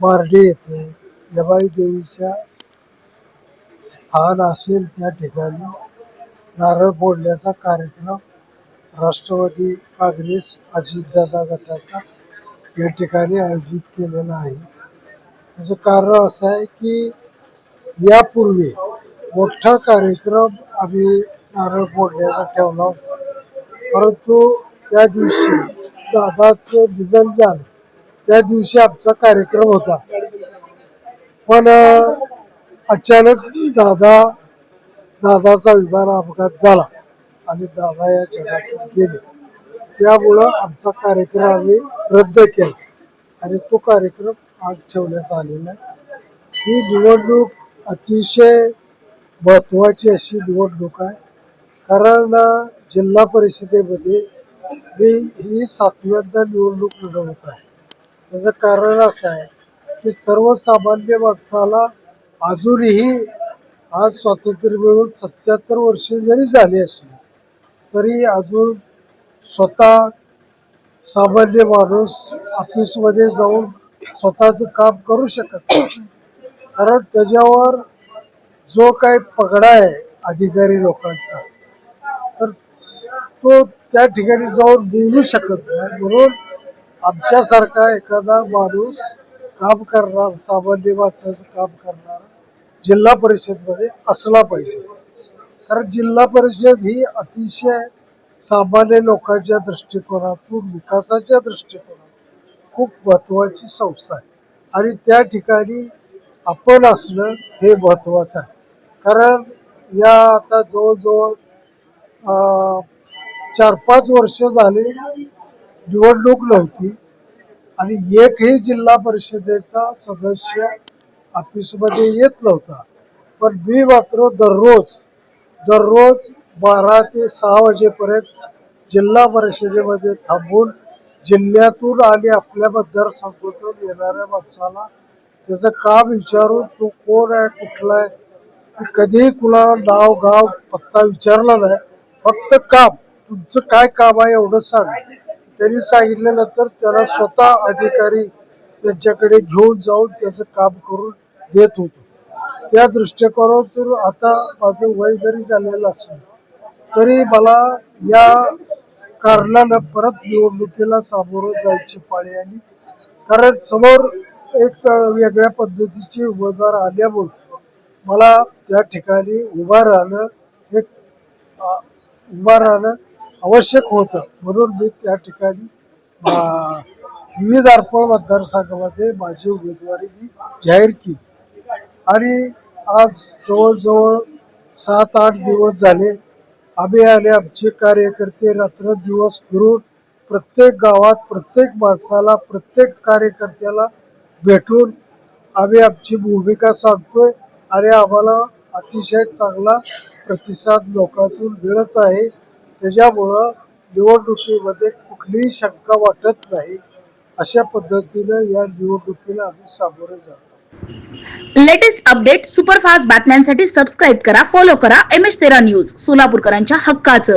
बारडे येथे यबाई देवीच्या स्थान असेल त्या ठिकाणी नारळ फोडण्याचा कार्यक्रम राष्ट्रवादी काँग्रेस अजितदादा गटाचा या ठिकाणी आयोजित केलेला आहे. त्याचं कारण असं आहे की यापूर्वी मोठा कार्यक्रम आम्ही नारळ फोडण्याचा ठेवला होता. परंतु त्या दिवशी दादाचं निधन झालं. त्या दिवशी आमचा कार्यक्रम होता. पण अचानक दादा दादाचा विमान अपघात झाला आणि दादा या जगातून गेले. त्यामुळं आमचा कार्यक्रम आम्ही रद्द केला आणि तो कार्यक्रम आज ठेवण्यात आलेला आहे. ही निवडणूक अतिशय महत्त्वाची अशी निवडणूक आहे. कारण जिल्हा परिषदेमध्ये मी ही सातव्यांदा निवडणूक लढवत आहे. त्याचं कारण असं आहे की सर्वसामान्य माणसाला अजूनही आज स्वातंत्र्य मिळून सत्याहत्तर वर्षे जरी झाली असली तरी अजून स्वतः सामान्य माणूस ऑफिसमध्ये जाऊन स्वतःचं काम करू शकत नाही. कारण त्याच्यावर जो काही पगडा आहे अधिकारी लोकांचा तर तो त्या ठिकाणी जाऊन बोलू शकत नाही. म्हणून आमच्यासारखा एखादा माणूस काम करणार सामान्य माणसाचं काम करणार जिल्हा परिषदमध्ये असला पाहिजे. कारण जिल्हा परिषद ही अतिशय सामान्य लोकांच्या दृष्टिकोनातून विकासाच्या दृष्टिकोनातून खूप महत्त्वाची संस्था आहे. आणि त्या ठिकाणी आपण असणं हे महत्त्वाचं आहे. कारण या आता जवळजवळ चार पाच वर्ष झाले निवडणूक नव्हती. आणि एकही जिल्हा परिषदेचा सदस्य ऑफिसमध्ये येत नव्हता. पण मी मात्र दररोज दररोज बारा ते सहा वाजेपर्यंत जिल्हा परिषदेमध्ये थांबून जिल्ह्यातून आणि आपल्या मतदारसंघातून येणाऱ्या माणसाला त्याचं काम विचारून तो कोण आहे कुठला आहे कधीही कुणाला नाव गाव पत्ता विचारला नाही. फक्त काम. तुमचं काय काम आहे एवढं सांगा. त्यांनी सांगितल्यानंतर त्याला स्वतः अधिकारी त्यांच्याकडे घेऊन जाऊन त्याचं काम करून देत होतो. त्या दृष्टिकोनातून आता माझं वय जरी झालेलं असलं तरी मला या कारणानं परत निवडणुकीला सामोरं जायची पाळी आली. कारण समोर एक वेगळ्या पद्धतीचे उमेदवार आल्यामुळे मला त्या ठिकाणी उभा राहणं एक उभं उभा राहणं आवश्यक होतं. म्हणून मी त्या ठिकाणी विविध अर्पण मतदारसंघामध्ये माझी उमेदवारी मी जाहीर केली. आणि आज जवळजवळ सात आठ दिवस झाले. आम्ही आणि आमचे कार्यकर्ते रात्र दिवस फिरून प्रत्येक गावात प्रत्येक माणसाला प्रत्येक कार्यकर्त्याला भेटून आम्ही आमची भूमिका सांगतोय आणि आम्हाला अतिशय चांगला प्रतिसाद लोकांतून मिळत आहे. त्याच्यामुळं निवडणुकीमध्ये कुठलीही शंका वाटत नाही अशा पद्धतीनं या निवडणुकीला आम्ही सामोरे जातो. लेटेस्ट अपडेट सुपरफास्ट बातम्यांसाठी सबस्क्राईब करा फॉलो करा एम एच तेरा न्यूज सोलापूरकरांच्या हक्काचं.